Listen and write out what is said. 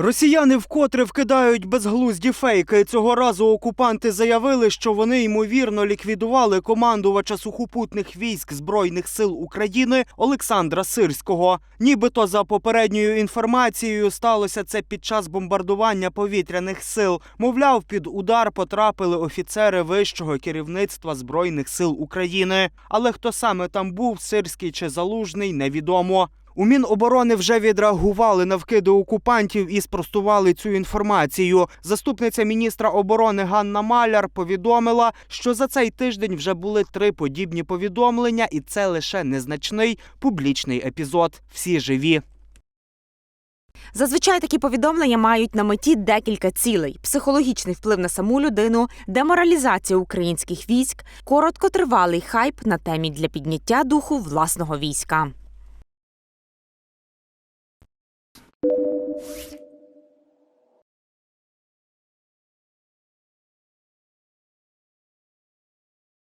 Росіяни вкотре вкидають безглузді фейки. Цього разу окупанти заявили, що вони ймовірно ліквідували командувача сухопутних військ Збройних сил України Олександра Сирського. Нібито за попередньою інформацією сталося це під час бомбардування повітряних сил. Мовляв, під удар потрапили офіцери вищого керівництва Збройних сил України. Але хто саме там був, Сирський чи Залужний, невідомо. У Міноборони вже відреагували на вкиди окупантів і спростували цю інформацію. Заступниця міністра оборони Ганна Маляр повідомила, що за цей тиждень вже були три подібні повідомлення, і це лише незначний публічний епізод. Всі живі. Зазвичай такі повідомлення мають на меті декілька цілей: психологічний вплив на саму людину, деморалізація українських військ, короткотривалий хайп на темі для підняття духу власного війська. you